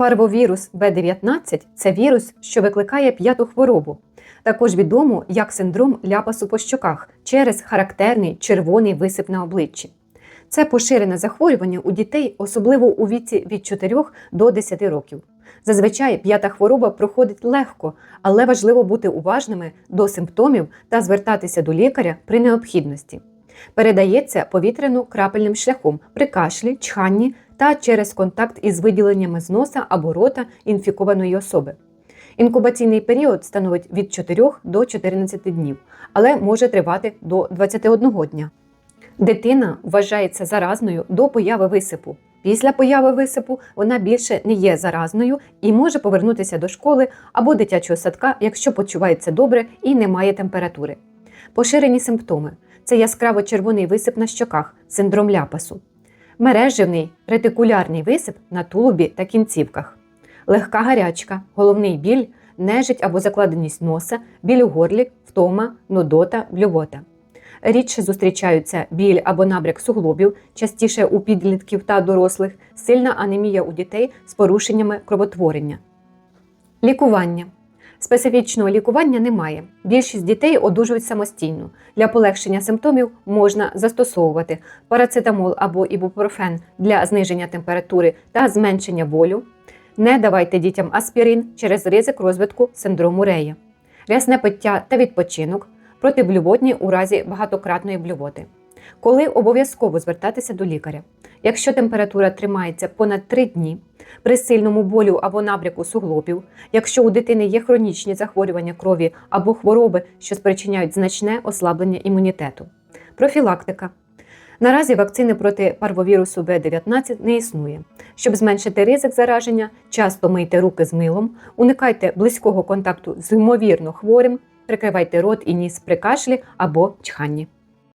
Парвовірус Б19 це вірус, що викликає п'яту хворобу. Також відомо як синдром ляпасу по щоках через характерний червоний висип на обличчі. Це поширене захворювання у дітей, особливо у віці від 4 до 10 років. Зазвичай п'ята хвороба проходить легко, але важливо бути уважними до симптомів та звертатися до лікаря при необхідності. Передається повітряно-крапельним шляхом при кашлі, чханні та через контакт із виділеннями з носа або рота інфікованої особи. Інкубаційний період становить від 4 до 14 днів, але може тривати до 21 дня. Дитина вважається заразною до появи висипу. Після появи висипу вона більше не є заразною і може повернутися до школи або дитячого садка, якщо почувається добре і не має температури. Поширені симптоми це яскраво червоний висип на щоках, синдром ляпасу, мереживний ретикулярний висип на тулубі та кінцівках, легка гарячка, головний біль, нежить або закладеність носа, біль у горлі, втома, нудота, блювота. Рідше зустрічаються біль або набряк суглобів, частіше у підлітків та дорослих, сильна анемія у дітей з порушеннями кровотворення. Лікування. Специфічного лікування немає. Більшість дітей одужують самостійно. Для полегшення симптомів можна застосовувати парацетамол або ібупрофен для зниження температури та зменшення болю. Не давайте дітям аспірин через ризик розвитку синдрому рея, рясне пиття та відпочинок, протиблювотні у разі багатократної блювоти. Коли обов'язково звертатися до лікаря. Якщо температура тримається понад 3 дні, при сильному болю або набряку суглобів, якщо у дитини є хронічні захворювання крові або хвороби, що спричиняють значне ослаблення імунітету. Профілактика. Наразі вакцини проти парвовірусу Б19 не існує. Щоб зменшити ризик зараження, часто мийте руки з милом, уникайте близького контакту з ймовірно хворим, прикривайте рот і ніс при кашлі або чханні.